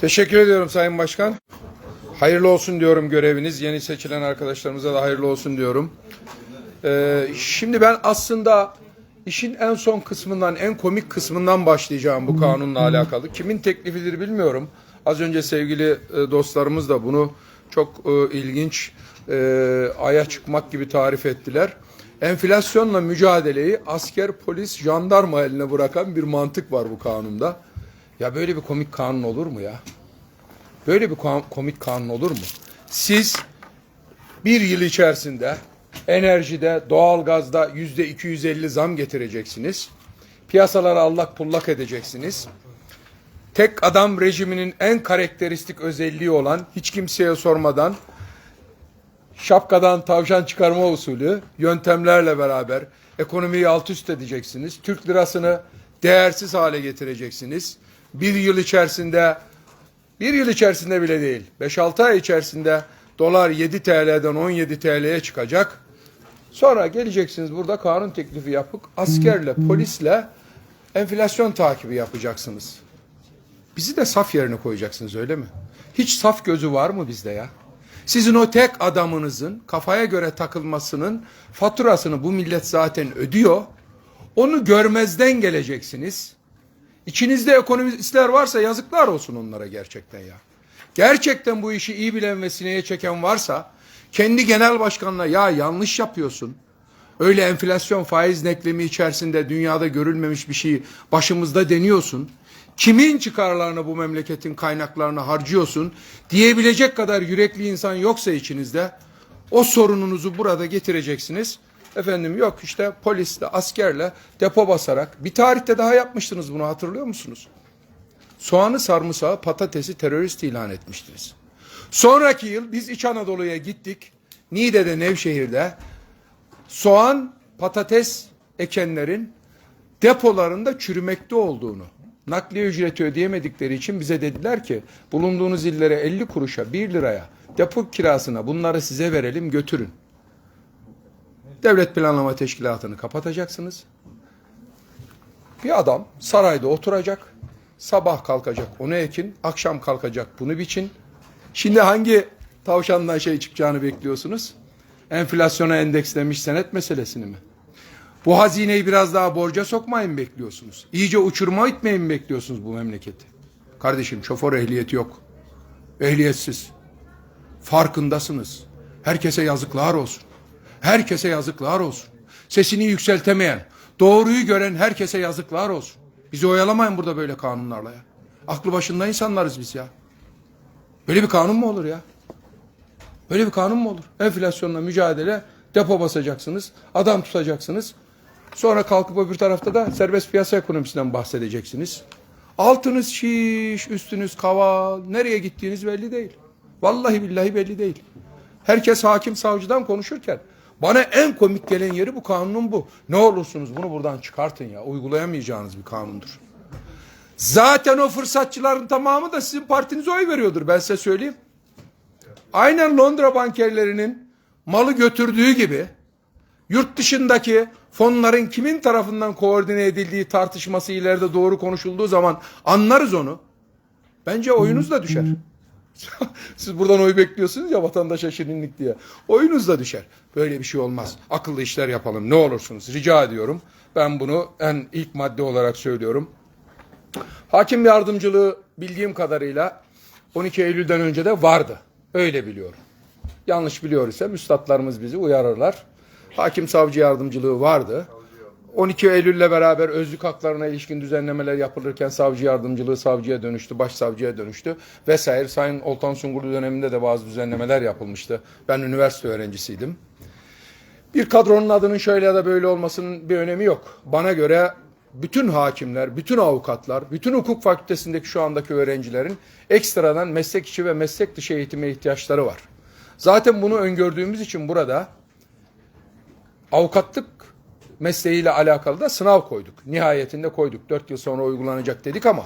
Teşekkür ediyorum Sayın Başkan. Hayırlı olsun diyorum göreviniz. Yeni seçilen arkadaşlarımıza da hayırlı olsun diyorum. Ee, şimdi ben aslında işin en son kısmından, en komik kısmından başlayacağım bu kanunla alakalı. Kimin teklifidir bilmiyorum. Az önce sevgili e, dostlarımız da bunu çok e, ilginç e, aya çıkmak gibi tarif ettiler. Enflasyonla mücadeleyi asker, polis, jandarma eline bırakan bir mantık var bu kanunda. Ya böyle bir komik kanun olur mu ya? Böyle bir komik kanun olur mu? Siz bir yıl içerisinde enerjide, doğalgazda yüzde 250 zam getireceksiniz. Piyasaları allak pullak edeceksiniz. Tek adam rejiminin en karakteristik özelliği olan hiç kimseye sormadan şapkadan tavşan çıkarma usulü yöntemlerle beraber ekonomiyi alt üst edeceksiniz. Türk lirasını değersiz hale getireceksiniz. Bir yıl içerisinde bir yıl içerisinde bile değil. 5-6 ay içerisinde dolar 7 TL'den 17 TL'ye çıkacak. Sonra geleceksiniz burada kanun teklifi yapıp askerle, polisle enflasyon takibi yapacaksınız. Bizi de saf yerine koyacaksınız öyle mi? Hiç saf gözü var mı bizde ya? Sizin o tek adamınızın kafaya göre takılmasının faturasını bu millet zaten ödüyor. Onu görmezden geleceksiniz. İçinizde ekonomistler varsa yazıklar olsun onlara gerçekten ya. Gerçekten bu işi iyi bilen ve sineye çeken varsa kendi genel başkanına ya yanlış yapıyorsun. Öyle enflasyon faiz denklemi içerisinde dünyada görülmemiş bir şey başımızda deniyorsun. Kimin çıkarlarını bu memleketin kaynaklarını harcıyorsun diyebilecek kadar yürekli insan yoksa içinizde o sorununuzu burada getireceksiniz. Efendim yok işte polisle, askerle depo basarak bir tarihte daha yapmıştınız bunu hatırlıyor musunuz? Soğanı, sarımsağı, patatesi terörist ilan etmiştiniz. Sonraki yıl biz İç Anadolu'ya gittik. Niğde'de, Nevşehir'de soğan, patates ekenlerin depolarında çürümekte olduğunu, nakliye ücreti ödeyemedikleri için bize dediler ki bulunduğunuz illere 50 kuruşa, 1 liraya depo kirasına bunları size verelim götürün. Devlet Planlama Teşkilatı'nı kapatacaksınız. Bir adam sarayda oturacak, sabah kalkacak onu ekin, akşam kalkacak bunu biçin. Şimdi hangi tavşandan şey çıkacağını bekliyorsunuz? Enflasyona endekslenmiş senet meselesini mi? Bu hazineyi biraz daha borca sokmayı mı bekliyorsunuz? İyice uçurma itmeyi mi bekliyorsunuz bu memleketi? Kardeşim şoför ehliyeti yok. Ehliyetsiz. Farkındasınız. Herkese yazıklar olsun. Herkese yazıklar olsun. Sesini yükseltemeyen, doğruyu gören herkese yazıklar olsun. Bizi oyalamayın burada böyle kanunlarla ya. Aklı başında insanlarız biz ya. Böyle bir kanun mu olur ya? Böyle bir kanun mu olur? Enflasyonla mücadele, depo basacaksınız, adam tutacaksınız. Sonra kalkıp öbür tarafta da serbest piyasa ekonomisinden bahsedeceksiniz. Altınız şiş, üstünüz kaval, nereye gittiğiniz belli değil. Vallahi billahi belli değil. Herkes hakim savcıdan konuşurken bana en komik gelen yeri bu kanunun bu. Ne olursunuz bunu buradan çıkartın ya. Uygulayamayacağınız bir kanundur. Zaten o fırsatçıların tamamı da sizin partinize oy veriyordur ben size söyleyeyim. Aynen Londra bankerlerinin malı götürdüğü gibi yurt dışındaki fonların kimin tarafından koordine edildiği tartışması ileride doğru konuşulduğu zaman anlarız onu. Bence oyunuz da düşer. Siz buradan oy bekliyorsunuz ya vatandaşa şirinlik diye. Oyunuz da düşer. Böyle bir şey olmaz. Akıllı işler yapalım ne olursunuz. Rica ediyorum. Ben bunu en ilk madde olarak söylüyorum. Hakim yardımcılığı bildiğim kadarıyla 12 Eylül'den önce de vardı. Öyle biliyorum. Yanlış biliyor ise müstatlarımız bizi uyarırlar. Hakim savcı yardımcılığı vardı. 12 Eylül'le beraber özlük haklarına ilişkin düzenlemeler yapılırken savcı yardımcılığı savcıya dönüştü, başsavcıya dönüştü vesaire. Sayın Oltan Sungurlu döneminde de bazı düzenlemeler yapılmıştı. Ben üniversite öğrencisiydim. Bir kadronun adının şöyle ya da böyle olmasının bir önemi yok. Bana göre bütün hakimler, bütün avukatlar, bütün hukuk fakültesindeki şu andaki öğrencilerin ekstradan meslek içi ve meslek dışı eğitime ihtiyaçları var. Zaten bunu öngördüğümüz için burada avukatlık mesleğiyle alakalı da sınav koyduk. Nihayetinde koyduk. Dört yıl sonra uygulanacak dedik ama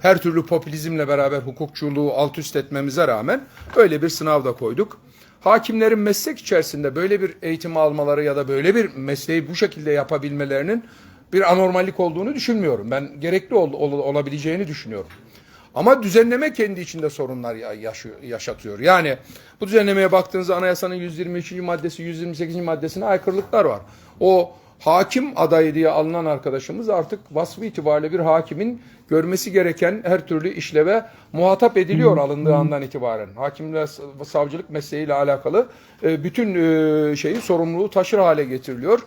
her türlü popülizmle beraber hukukçuluğu alt üst etmemize rağmen öyle bir sınav da koyduk. Hakimlerin meslek içerisinde böyle bir eğitim almaları ya da böyle bir mesleği bu şekilde yapabilmelerinin bir anormallik olduğunu düşünmüyorum. Ben gerekli ol- ol- olabileceğini düşünüyorum. Ama düzenleme kendi içinde sorunlar ya- yaşıyor, yaşatıyor. Yani bu düzenlemeye baktığınızda anayasanın 123. maddesi, 128. maddesine aykırılıklar var. O hakim adayı diye alınan arkadaşımız artık vasfı itibariyle bir hakimin görmesi gereken her türlü işleve muhatap ediliyor alındığı andan itibaren. Hakimle savcılık mesleğiyle alakalı e, bütün e, şeyi sorumluluğu taşır hale getiriliyor.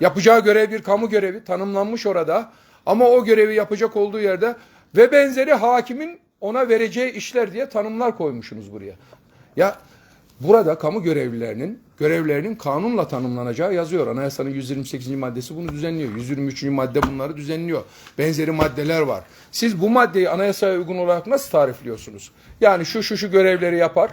Yapacağı görev bir kamu görevi tanımlanmış orada. Ama o görevi yapacak olduğu yerde ve benzeri hakimin ona vereceği işler diye tanımlar koymuşsunuz buraya. Ya burada kamu görevlilerinin görevlerinin kanunla tanımlanacağı yazıyor. Anayasanın 128. maddesi bunu düzenliyor. 123. madde bunları düzenliyor. Benzeri maddeler var. Siz bu maddeyi anayasaya uygun olarak nasıl tarifliyorsunuz? Yani şu şu şu görevleri yapar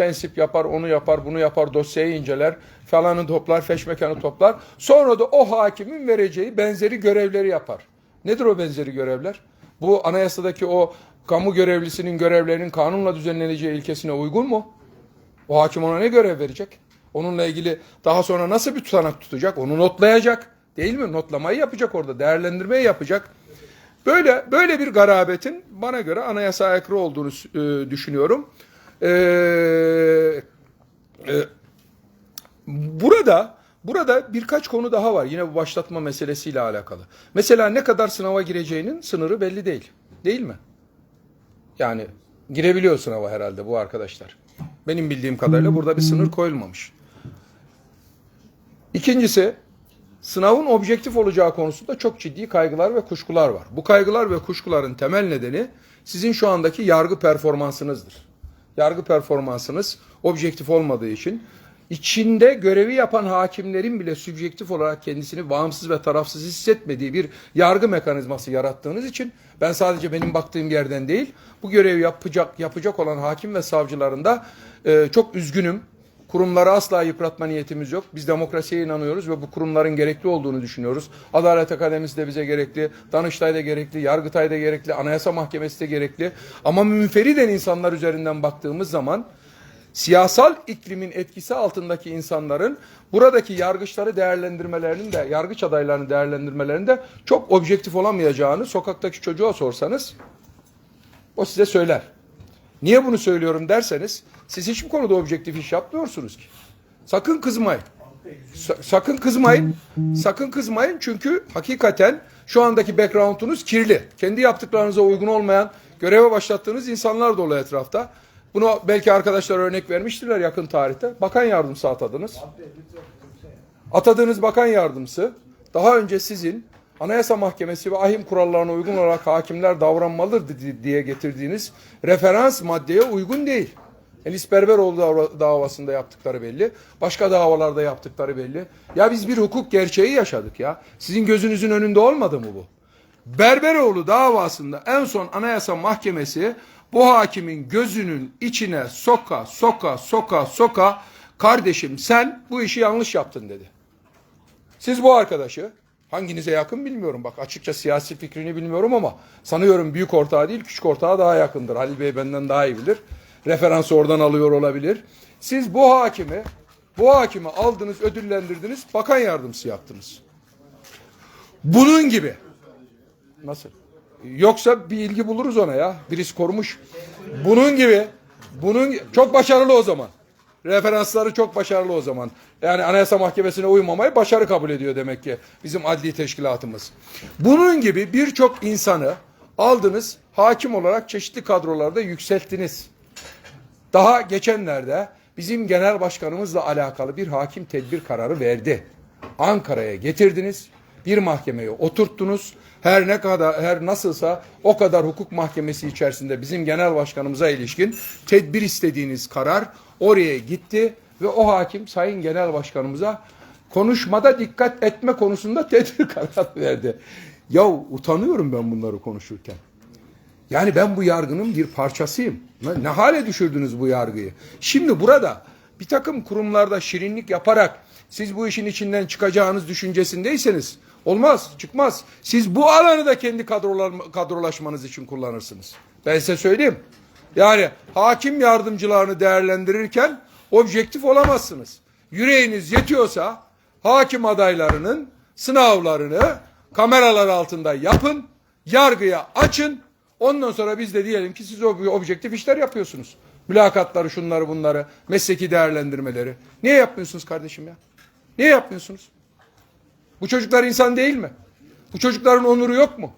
tensip yapar, onu yapar, bunu yapar, dosyayı inceler, falanı toplar, feşmekanı toplar. Sonra da o hakimin vereceği benzeri görevleri yapar. Nedir o benzeri görevler? Bu anayasadaki o kamu görevlisinin görevlerinin kanunla düzenleneceği ilkesine uygun mu? O hakim ona ne görev verecek? Onunla ilgili daha sonra nasıl bir tutanak tutacak? Onu notlayacak. Değil mi? Notlamayı yapacak orada, değerlendirmeyi yapacak. Böyle böyle bir garabetin bana göre anayasa aykırı olduğunu e, düşünüyorum. Ee, e, burada burada birkaç konu daha var. Yine bu başlatma meselesiyle alakalı. Mesela ne kadar sınava gireceğinin sınırı belli değil. Değil mi? Yani girebiliyor sınava herhalde bu arkadaşlar. Benim bildiğim kadarıyla burada bir sınır koyulmamış. İkincisi sınavın objektif olacağı konusunda çok ciddi kaygılar ve kuşkular var. Bu kaygılar ve kuşkuların temel nedeni sizin şu andaki yargı performansınızdır. Yargı performansınız objektif olmadığı için içinde görevi yapan hakimlerin bile subjektif olarak kendisini bağımsız ve tarafsız hissetmediği bir yargı mekanizması yarattığınız için ben sadece benim baktığım yerden değil bu görevi yapacak yapacak olan hakim ve savcıların da e, çok üzgünüm. Kurumları asla yıpratma niyetimiz yok. Biz demokrasiye inanıyoruz ve bu kurumların gerekli olduğunu düşünüyoruz. Adalet Akademisi de bize gerekli, Danıştay da gerekli, Yargıtay da gerekli, Anayasa Mahkemesi de gerekli. Ama münferiden insanlar üzerinden baktığımız zaman siyasal iklimin etkisi altındaki insanların buradaki yargıçları değerlendirmelerinin de, yargıç adaylarını değerlendirmelerinin de çok objektif olamayacağını sokaktaki çocuğa sorsanız o size söyler. Niye bunu söylüyorum derseniz siz hiçbir konuda objektif iş yapmıyorsunuz ki. Sakın kızmayın. Sa- sakın kızmayın. Sakın kızmayın çünkü hakikaten şu andaki background'unuz kirli. Kendi yaptıklarınıza uygun olmayan göreve başlattığınız insanlar dolu etrafta. Bunu belki arkadaşlar örnek vermiştirler yakın tarihte. Bakan yardımcısı atadınız. Atadığınız bakan yardımcısı daha önce sizin Anayasa Mahkemesi ve ahim kurallarına uygun olarak hakimler davranmalıdır di- diye getirdiğiniz referans maddeye uygun değil. Enis Berberoğlu dav- davasında yaptıkları belli. Başka davalarda yaptıkları belli. Ya biz bir hukuk gerçeği yaşadık ya. Sizin gözünüzün önünde olmadı mı bu? Berberoğlu davasında en son Anayasa Mahkemesi bu hakimin gözünün içine soka soka soka soka kardeşim sen bu işi yanlış yaptın dedi. Siz bu arkadaşı hanginize yakın bilmiyorum bak açıkça siyasi fikrini bilmiyorum ama sanıyorum büyük ortağı değil küçük ortağı daha yakındır. Halil Bey benden daha iyi bilir. Referansı oradan alıyor olabilir. Siz bu hakimi bu hakimi aldınız ödüllendirdiniz bakan yardımcısı yaptınız. Bunun gibi. Nasıl? Yoksa bir ilgi buluruz ona ya. Birisi korumuş. Bunun gibi. Bunun çok başarılı o zaman. Referansları çok başarılı o zaman. Yani Anayasa Mahkemesi'ne uymamayı başarı kabul ediyor demek ki bizim adli teşkilatımız. Bunun gibi birçok insanı aldınız, hakim olarak çeşitli kadrolarda yükselttiniz. Daha geçenlerde bizim genel başkanımızla alakalı bir hakim tedbir kararı verdi. Ankara'ya getirdiniz, bir mahkemeye oturttunuz. Her ne kadar her nasılsa o kadar hukuk mahkemesi içerisinde bizim genel başkanımıza ilişkin tedbir istediğiniz karar oraya gitti ve o hakim sayın genel başkanımıza konuşmada dikkat etme konusunda tedbir kararı verdi. Ya utanıyorum ben bunları konuşurken. Yani ben bu yargının bir parçasıyım. Ne hale düşürdünüz bu yargıyı? Şimdi burada bir takım kurumlarda şirinlik yaparak siz bu işin içinden çıkacağınız düşüncesindeyseniz olmaz, çıkmaz. Siz bu alanı da kendi kadrolar, kadrolaşmanız için kullanırsınız. Ben size söyleyeyim. Yani hakim yardımcılarını değerlendirirken objektif olamazsınız. Yüreğiniz yetiyorsa hakim adaylarının sınavlarını kameralar altında yapın, yargıya açın. Ondan sonra biz de diyelim ki siz ob- objektif işler yapıyorsunuz. Mülakatları, şunları bunları, mesleki değerlendirmeleri. Niye yapmıyorsunuz kardeşim ya? Niye yapmıyorsunuz? Bu çocuklar insan değil mi? Bu çocukların onuru yok mu?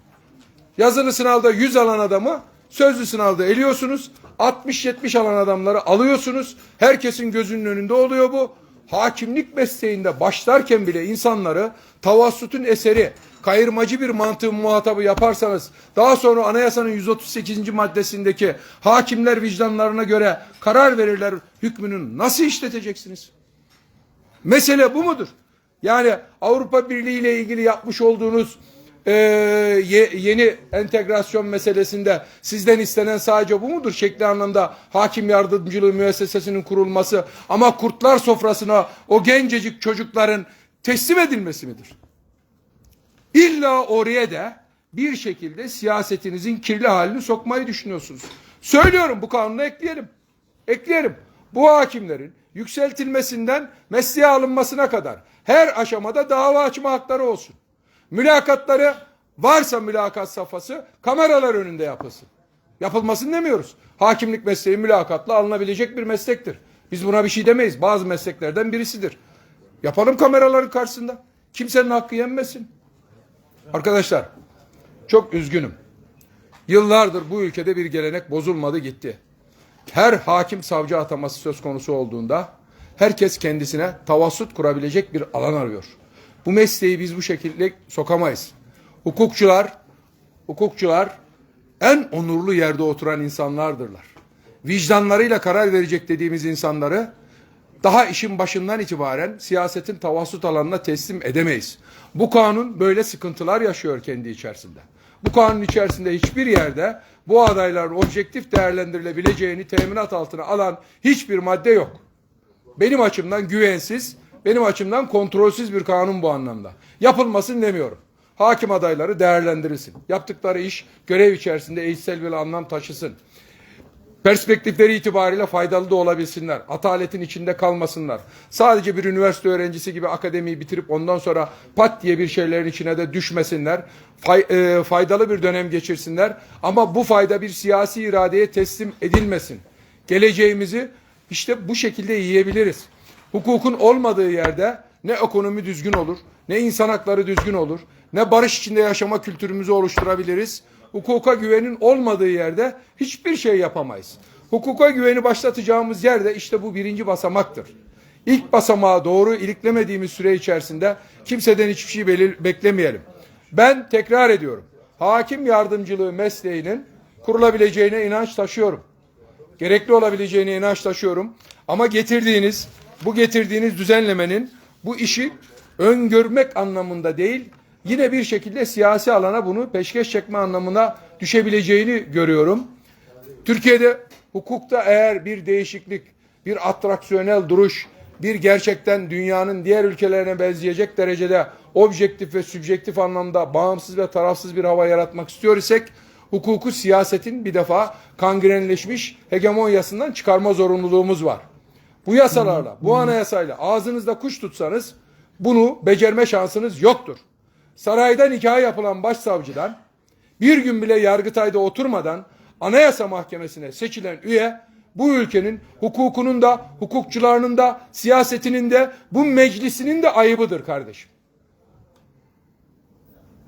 Yazılı sınavda 100 alan adamı sözlü sınavda eliyorsunuz. 60-70 alan adamları alıyorsunuz. Herkesin gözünün önünde oluyor bu. Hakimlik mesleğinde başlarken bile insanları tavassutun eseri, kayırmacı bir mantığın muhatabı yaparsanız daha sonra anayasanın 138. maddesindeki hakimler vicdanlarına göre karar verirler hükmünü nasıl işleteceksiniz? Mesele bu mudur? Yani Avrupa Birliği ile ilgili yapmış olduğunuz e, ye- yeni entegrasyon meselesinde sizden istenen sadece bu mudur? Şekli anlamda hakim yardımcılığı müessesesinin kurulması ama kurtlar sofrasına o gencecik çocukların teslim edilmesi midir? İlla oraya da bir şekilde siyasetinizin kirli halini sokmayı düşünüyorsunuz. Söylüyorum bu kanuna ekleyelim. Ekleyelim. Bu hakimlerin yükseltilmesinden mesleğe alınmasına kadar her aşamada dava açma hakları olsun. Mülakatları varsa mülakat safhası kameralar önünde yapılsın. Yapılmasın demiyoruz. Hakimlik mesleği mülakatla alınabilecek bir meslektir. Biz buna bir şey demeyiz. Bazı mesleklerden birisidir. Yapalım kameraların karşısında. Kimsenin hakkı yenmesin. Arkadaşlar çok üzgünüm. Yıllardır bu ülkede bir gelenek bozulmadı gitti. Her hakim savcı ataması söz konusu olduğunda herkes kendisine tavassut kurabilecek bir alan arıyor. Bu mesleği biz bu şekilde sokamayız. Hukukçular, hukukçular en onurlu yerde oturan insanlardırlar. Vicdanlarıyla karar verecek dediğimiz insanları daha işin başından itibaren siyasetin tavassut alanına teslim edemeyiz. Bu kanun böyle sıkıntılar yaşıyor kendi içerisinde. Bu kanun içerisinde hiçbir yerde bu adayların objektif değerlendirilebileceğini teminat altına alan hiçbir madde yok. Benim açımdan güvensiz, benim açımdan kontrolsüz bir kanun bu anlamda. Yapılmasın demiyorum. Hakim adayları değerlendirilsin. Yaptıkları iş görev içerisinde eşsel bir anlam taşısın perspektifleri itibariyle faydalı da olabilsinler. Ataletin içinde kalmasınlar. Sadece bir üniversite öğrencisi gibi akademiyi bitirip ondan sonra pat diye bir şeylerin içine de düşmesinler. Fay, e, faydalı bir dönem geçirsinler. Ama bu fayda bir siyasi iradeye teslim edilmesin. Geleceğimizi işte bu şekilde yiyebiliriz. Hukukun olmadığı yerde ne ekonomi düzgün olur, ne insan hakları düzgün olur, ne barış içinde yaşama kültürümüzü oluşturabiliriz. Hukuka güvenin olmadığı yerde hiçbir şey yapamayız. Hukuka güveni başlatacağımız yerde işte bu birinci basamaktır. İlk basamağı doğru iliklemediğimiz süre içerisinde kimseden hiçbir şey belir- beklemeyelim. Ben tekrar ediyorum. Hakim yardımcılığı mesleğinin kurulabileceğine inanç taşıyorum gerekli olabileceğine inanç taşıyorum. Ama getirdiğiniz, bu getirdiğiniz düzenlemenin bu işi öngörmek anlamında değil, yine bir şekilde siyasi alana bunu peşkeş çekme anlamına düşebileceğini görüyorum. Türkiye'de hukukta eğer bir değişiklik, bir atraksiyonel duruş, bir gerçekten dünyanın diğer ülkelerine benzeyecek derecede objektif ve sübjektif anlamda bağımsız ve tarafsız bir hava yaratmak istiyor isek hukuku siyasetin bir defa kangrenleşmiş hegemonyasından çıkarma zorunluluğumuz var. Bu yasalarla, bu anayasayla ağzınızda kuş tutsanız bunu becerme şansınız yoktur. Sarayda nikah yapılan başsavcıdan bir gün bile Yargıtay'da oturmadan Anayasa Mahkemesi'ne seçilen üye bu ülkenin hukukunun da, hukukçularının da, siyasetinin de, bu meclisinin de ayıbıdır kardeşim.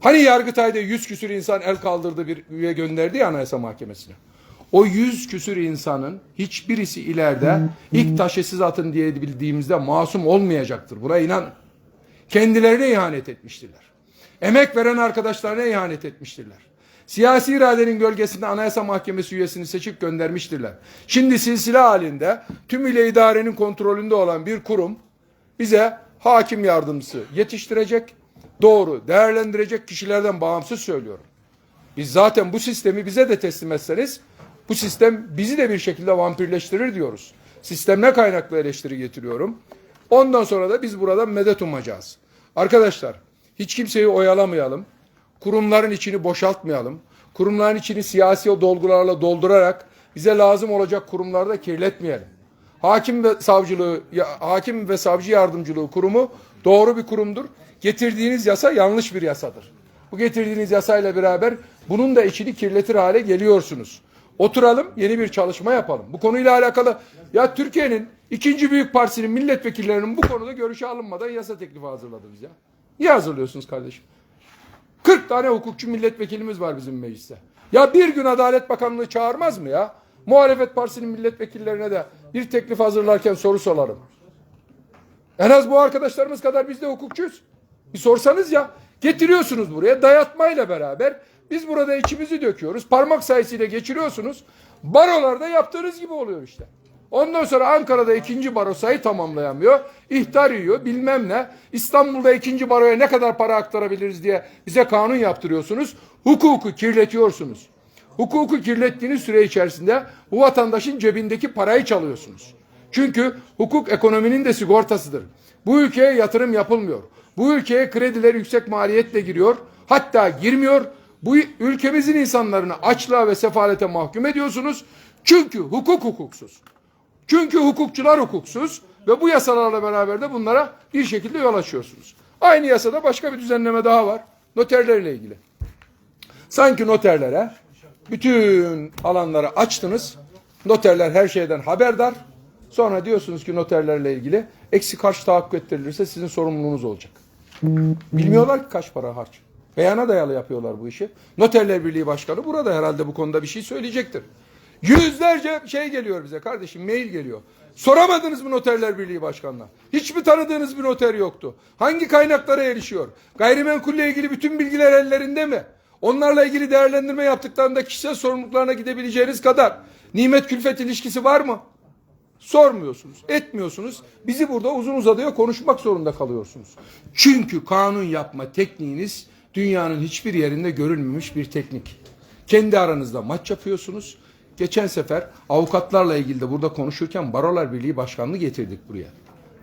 Hani Yargıtay'da yüz küsür insan el kaldırdı bir üye gönderdi ya Anayasa Mahkemesi'ne. O yüz küsür insanın hiçbirisi ileride ilk taşı siz atın diye bildiğimizde masum olmayacaktır. Buna inanın. Kendilerine ihanet etmiştirler. Emek veren arkadaşlarına ihanet etmiştirler. Siyasi iradenin gölgesinde Anayasa Mahkemesi üyesini seçip göndermiştirler. Şimdi silsile halinde tümüyle idarenin kontrolünde olan bir kurum bize hakim yardımcısı yetiştirecek, doğru değerlendirecek kişilerden bağımsız söylüyorum. Biz zaten bu sistemi bize de teslim etseniz bu sistem bizi de bir şekilde vampirleştirir diyoruz. Sistemle kaynaklı eleştiri getiriyorum. Ondan sonra da biz burada medet umacağız. Arkadaşlar hiç kimseyi oyalamayalım. Kurumların içini boşaltmayalım. Kurumların içini siyasi dolgularla doldurarak bize lazım olacak kurumlarda kirletmeyelim. Hakim ve savcılığı, hakim ve savcı yardımcılığı kurumu Doğru bir kurumdur. Getirdiğiniz yasa yanlış bir yasadır. Bu getirdiğiniz yasayla beraber bunun da içini kirletir hale geliyorsunuz. Oturalım yeni bir çalışma yapalım. Bu konuyla alakalı ya Türkiye'nin ikinci büyük partisinin milletvekillerinin bu konuda görüşe alınmadan yasa teklifi hazırladınız ya. Niye hazırlıyorsunuz kardeşim? 40 tane hukukçu milletvekilimiz var bizim mecliste. Ya bir gün Adalet Bakanlığı çağırmaz mı ya? Muhalefet partisinin milletvekillerine de bir teklif hazırlarken soru sorarım. En az bu arkadaşlarımız kadar biz de hukukçuyuz. Bir sorsanız ya. Getiriyorsunuz buraya dayatmayla beraber. Biz burada içimizi döküyoruz. Parmak sayısıyla geçiriyorsunuz. Barolarda yaptığınız gibi oluyor işte. Ondan sonra Ankara'da ikinci baro sayı tamamlayamıyor. İhtar yiyor bilmem ne. İstanbul'da ikinci baroya ne kadar para aktarabiliriz diye bize kanun yaptırıyorsunuz. Hukuku kirletiyorsunuz. Hukuku kirlettiğiniz süre içerisinde bu vatandaşın cebindeki parayı çalıyorsunuz. Çünkü hukuk ekonominin de sigortasıdır. Bu ülkeye yatırım yapılmıyor. Bu ülkeye krediler yüksek maliyetle giriyor. Hatta girmiyor. Bu ülkemizin insanlarını açlığa ve sefalete mahkum ediyorsunuz. Çünkü hukuk hukuksuz. Çünkü hukukçular hukuksuz ve bu yasalarla beraber de bunlara bir şekilde yol açıyorsunuz. Aynı yasada başka bir düzenleme daha var. Noterlerle ilgili. Sanki noterlere bütün alanları açtınız. Noterler her şeyden haberdar. Sonra diyorsunuz ki noterlerle ilgili eksik harç tahakkuk ettirilirse sizin sorumluluğunuz olacak. Bilmiyorlar ki kaç para harç. Beyana dayalı yapıyorlar bu işi. Noterler Birliği Başkanı burada herhalde bu konuda bir şey söyleyecektir. Yüzlerce şey geliyor bize kardeşim mail geliyor. Soramadınız mı Noterler Birliği Başkanı'na? Hiç mi tanıdığınız bir noter yoktu? Hangi kaynaklara erişiyor? Gayrimenkulle ilgili bütün bilgiler ellerinde mi? Onlarla ilgili değerlendirme yaptıklarında kişisel sorumluluklarına gidebileceğiniz kadar nimet külfet ilişkisi var mı? Sormuyorsunuz, etmiyorsunuz. Bizi burada uzun uzadıya konuşmak zorunda kalıyorsunuz. Çünkü kanun yapma tekniğiniz dünyanın hiçbir yerinde görülmemiş bir teknik. Kendi aranızda maç yapıyorsunuz. Geçen sefer avukatlarla ilgili de burada konuşurken Barolar Birliği Başkanlığı getirdik buraya.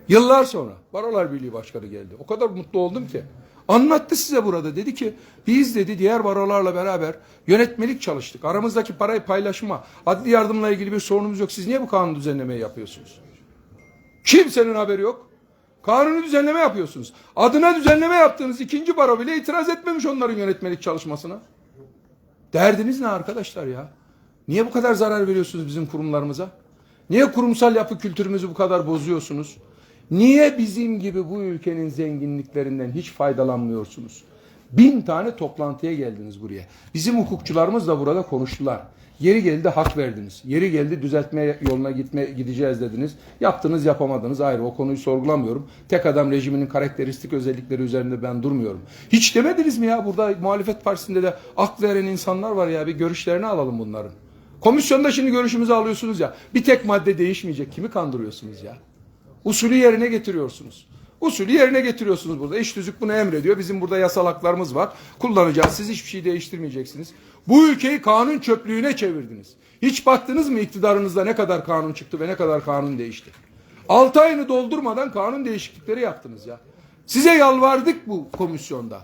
Yıllar sonra Barolar Birliği Başkanı geldi. O kadar mutlu oldum ki. Anlattı size burada dedi ki biz dedi diğer barolarla beraber yönetmelik çalıştık. Aramızdaki parayı paylaşma, adli yardımla ilgili bir sorunumuz yok. Siz niye bu kanun düzenlemeyi yapıyorsunuz? Kimsenin haberi yok. Kanunu düzenleme yapıyorsunuz. Adına düzenleme yaptığınız ikinci baro bile itiraz etmemiş onların yönetmelik çalışmasına. Derdiniz ne arkadaşlar ya? Niye bu kadar zarar veriyorsunuz bizim kurumlarımıza? Niye kurumsal yapı kültürümüzü bu kadar bozuyorsunuz? Niye bizim gibi bu ülkenin zenginliklerinden hiç faydalanmıyorsunuz? Bin tane toplantıya geldiniz buraya. Bizim hukukçularımız da burada konuştular. Yeri geldi hak verdiniz. Yeri geldi düzeltme yoluna gitme gideceğiz dediniz. Yaptınız yapamadınız ayrı o konuyu sorgulamıyorum. Tek adam rejiminin karakteristik özellikleri üzerinde ben durmuyorum. Hiç demediniz mi ya burada muhalefet partisinde de aklı eren insanlar var ya bir görüşlerini alalım bunların. Komisyonda şimdi görüşümüzü alıyorsunuz ya. Bir tek madde değişmeyecek. Kimi kandırıyorsunuz ya? Usulü yerine getiriyorsunuz. Usulü yerine getiriyorsunuz burada. İş tüzük bunu emrediyor. Bizim burada yasal haklarımız var. Kullanacağız. Siz hiçbir şey değiştirmeyeceksiniz. Bu ülkeyi kanun çöplüğüne çevirdiniz. Hiç baktınız mı iktidarınızda ne kadar kanun çıktı ve ne kadar kanun değişti? 6 ayını doldurmadan kanun değişiklikleri yaptınız ya. Size yalvardık bu komisyonda.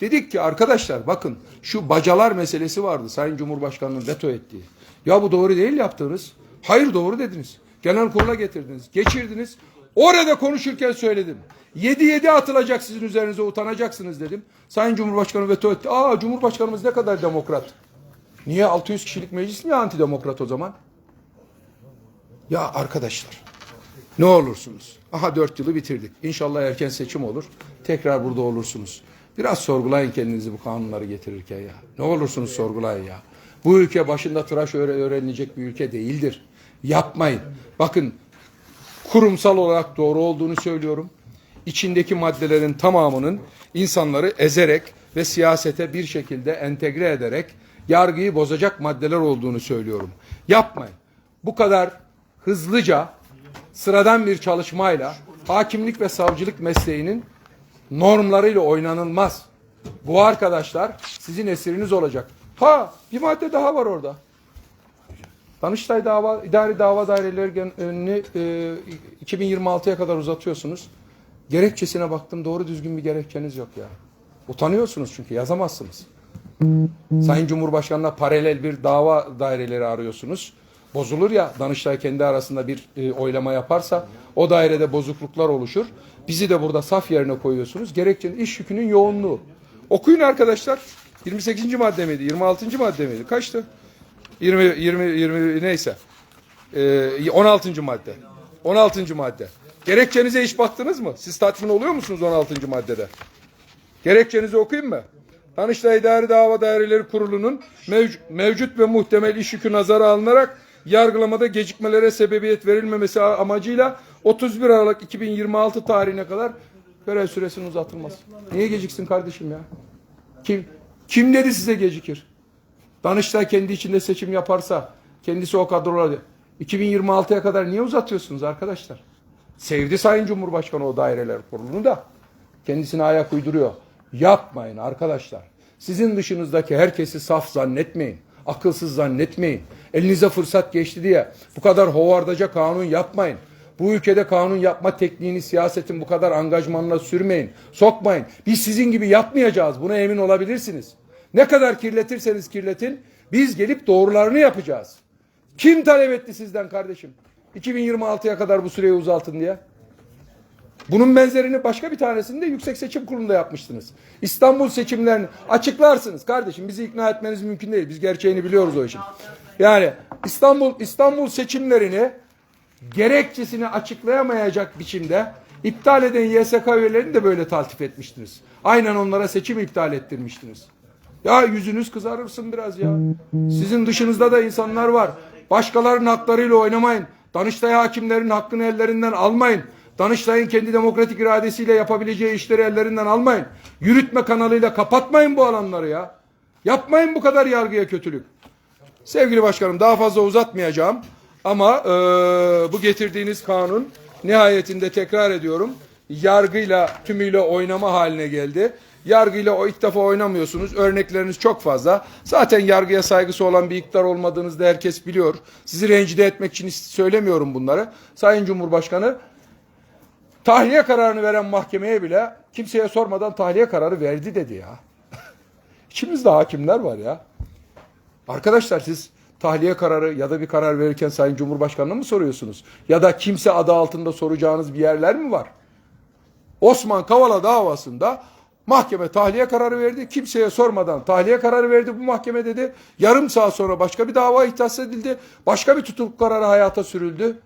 Dedik ki arkadaşlar bakın şu bacalar meselesi vardı Sayın Cumhurbaşkanı'nın veto ettiği. Ya bu doğru değil yaptığınız. Hayır doğru dediniz. Genel kurula getirdiniz. Geçirdiniz. Orada konuşurken söyledim. 7-7 atılacak sizin üzerinize utanacaksınız dedim. Sayın Cumhurbaşkanı veto etti. Aa Cumhurbaşkanımız ne kadar demokrat. Niye 600 kişilik meclis niye antidemokrat o zaman? Ya arkadaşlar ne olursunuz. Aha 4 yılı bitirdik. İnşallah erken seçim olur. Tekrar burada olursunuz. Biraz sorgulayın kendinizi bu kanunları getirirken ya. Ne olursunuz sorgulayın ya. Bu ülke başında tıraş öğre- öğrenilecek bir ülke değildir. Yapmayın. Bakın kurumsal olarak doğru olduğunu söylüyorum. İçindeki maddelerin tamamının insanları ezerek ve siyasete bir şekilde entegre ederek yargıyı bozacak maddeler olduğunu söylüyorum. Yapmayın. Bu kadar hızlıca sıradan bir çalışmayla hakimlik ve savcılık mesleğinin normlarıyla oynanılmaz. Bu arkadaşlar sizin esiriniz olacak. Ha bir madde daha var orada. Danıştay dava, idari dava daireleri önünü e, 2026'ya kadar uzatıyorsunuz. Gerekçesine baktım doğru düzgün bir gerekçeniz yok ya. Utanıyorsunuz çünkü yazamazsınız. Sayın Cumhurbaşkanı'na paralel bir dava daireleri arıyorsunuz. bozulur ya Danıştay kendi arasında bir e, oylama yaparsa o dairede bozukluklar oluşur. Bizi de burada saf yerine koyuyorsunuz. Gerekçenin iş yükünün yoğunluğu. Okuyun arkadaşlar. 28. madde miydi? 26. madde miydi? Kaçtı? 20 20 20 neyse. Ee, 16. madde. 16. madde. Gerekçenize hiç baktınız mı? Siz tatmin oluyor musunuz 16. maddede? Gerekçenizi okuyayım mı? Danıştay İdari Dava Daireleri Kurulu'nun mevc- mevcut ve muhtemel iş yükü nazara alınarak yargılamada gecikmelere sebebiyet verilmemesi amacıyla 31 Aralık 2026 tarihine kadar görev süresinin uzatılması. Niye geciksin kardeşim ya? Kim kim dedi size gecikir? Danıştay kendi içinde seçim yaparsa kendisi o kadroları 2026'ya kadar niye uzatıyorsunuz arkadaşlar? Sevdi Sayın Cumhurbaşkanı o daireler kurulunu da kendisine ayak uyduruyor. Yapmayın arkadaşlar. Sizin dışınızdaki herkesi saf zannetmeyin. Akılsız zannetmeyin. Elinize fırsat geçti diye bu kadar hovardaca kanun yapmayın. Bu ülkede kanun yapma tekniğini siyasetin bu kadar angajmanına sürmeyin. Sokmayın. Biz sizin gibi yapmayacağız. Buna emin olabilirsiniz. Ne kadar kirletirseniz kirletin biz gelip doğrularını yapacağız. Kim talep etti sizden kardeşim? 2026'ya kadar bu süreyi uzaltın diye. Bunun benzerini başka bir tanesini de Yüksek Seçim Kurulu'nda yapmıştınız. İstanbul seçimlerini açıklarsınız kardeşim. Bizi ikna etmeniz mümkün değil. Biz gerçeğini biliyoruz o işin. Yani İstanbul İstanbul seçimlerini gerekçesini açıklayamayacak biçimde iptal eden YSK üyelerini de böyle taltif etmiştiniz. Aynen onlara seçim iptal ettirmiştiniz. Ya yüzünüz kızarırsın biraz ya. Sizin dışınızda da insanlar var. Başkalarının haklarıyla oynamayın. Danıştay hakimlerinin hakkını ellerinden almayın. Danıştay'ın kendi demokratik iradesiyle yapabileceği işleri ellerinden almayın. Yürütme kanalıyla kapatmayın bu alanları ya. Yapmayın bu kadar yargıya kötülük. Sevgili başkanım daha fazla uzatmayacağım. Ama e, bu getirdiğiniz kanun nihayetinde tekrar ediyorum yargıyla tümüyle oynama haline geldi. Yargıyla o ilk defa oynamıyorsunuz. Örnekleriniz çok fazla. Zaten yargıya saygısı olan bir iktidar olmadığınızı da herkes biliyor. Sizi rencide etmek için söylemiyorum bunları. Sayın Cumhurbaşkanı tahliye kararını veren mahkemeye bile kimseye sormadan tahliye kararı verdi dedi ya. İçimizde hakimler var ya. Arkadaşlar siz tahliye kararı ya da bir karar verirken Sayın Cumhurbaşkanı'na mı soruyorsunuz? Ya da kimse adı altında soracağınız bir yerler mi var? Osman Kavala davasında mahkeme tahliye kararı verdi. Kimseye sormadan tahliye kararı verdi bu mahkeme dedi. Yarım saat sonra başka bir dava ihtas edildi. Başka bir tutukluk kararı hayata sürüldü.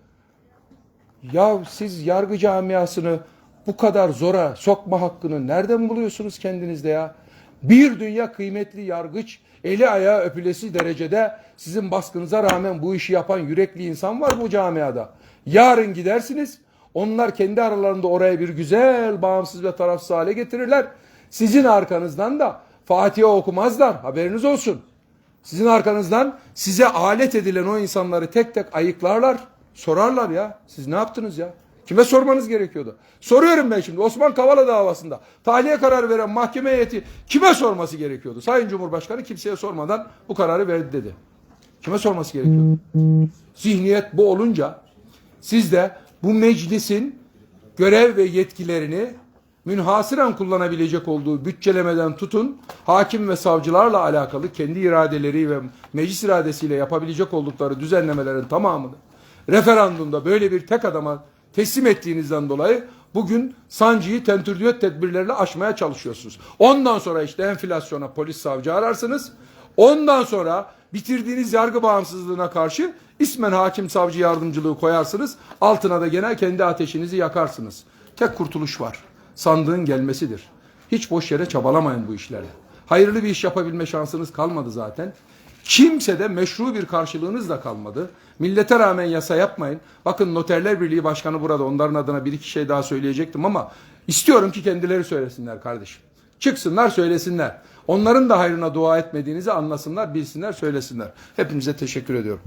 Ya siz yargı camiasını bu kadar zora sokma hakkını nereden buluyorsunuz kendinizde ya? Bir dünya kıymetli yargıç eli ayağı öpülesi derecede sizin baskınıza rağmen bu işi yapan yürekli insan var bu camiada. Yarın gidersiniz onlar kendi aralarında oraya bir güzel bağımsız ve tarafsız hale getirirler. Sizin arkanızdan da Fatiha okumazlar haberiniz olsun. Sizin arkanızdan size alet edilen o insanları tek tek ayıklarlar. Sorarlar ya. Siz ne yaptınız ya? Kime sormanız gerekiyordu? Soruyorum ben şimdi. Osman Kavala davasında tahliye kararı veren mahkeme heyeti kime sorması gerekiyordu? Sayın Cumhurbaşkanı kimseye sormadan bu kararı verdi dedi. Kime sorması gerekiyordu? Zihniyet bu olunca siz de bu meclisin görev ve yetkilerini münhasıran kullanabilecek olduğu bütçelemeden tutun hakim ve savcılarla alakalı kendi iradeleri ve meclis iradesiyle yapabilecek oldukları düzenlemelerin tamamını referandumda böyle bir tek adama teslim ettiğinizden dolayı bugün sancıyı tentürdüğet tedbirlerle aşmaya çalışıyorsunuz. Ondan sonra işte enflasyona polis savcı ararsınız. Ondan sonra bitirdiğiniz yargı bağımsızlığına karşı ismen hakim savcı yardımcılığı koyarsınız. Altına da gene kendi ateşinizi yakarsınız. Tek kurtuluş var. Sandığın gelmesidir. Hiç boş yere çabalamayın bu işlere. Hayırlı bir iş yapabilme şansınız kalmadı zaten. Kimse de meşru bir karşılığınız da kalmadı. Millete rağmen yasa yapmayın. Bakın Noterler Birliği Başkanı burada onların adına bir iki şey daha söyleyecektim ama istiyorum ki kendileri söylesinler kardeşim. Çıksınlar söylesinler. Onların da hayrına dua etmediğinizi anlasınlar, bilsinler, söylesinler. Hepinize teşekkür ediyorum.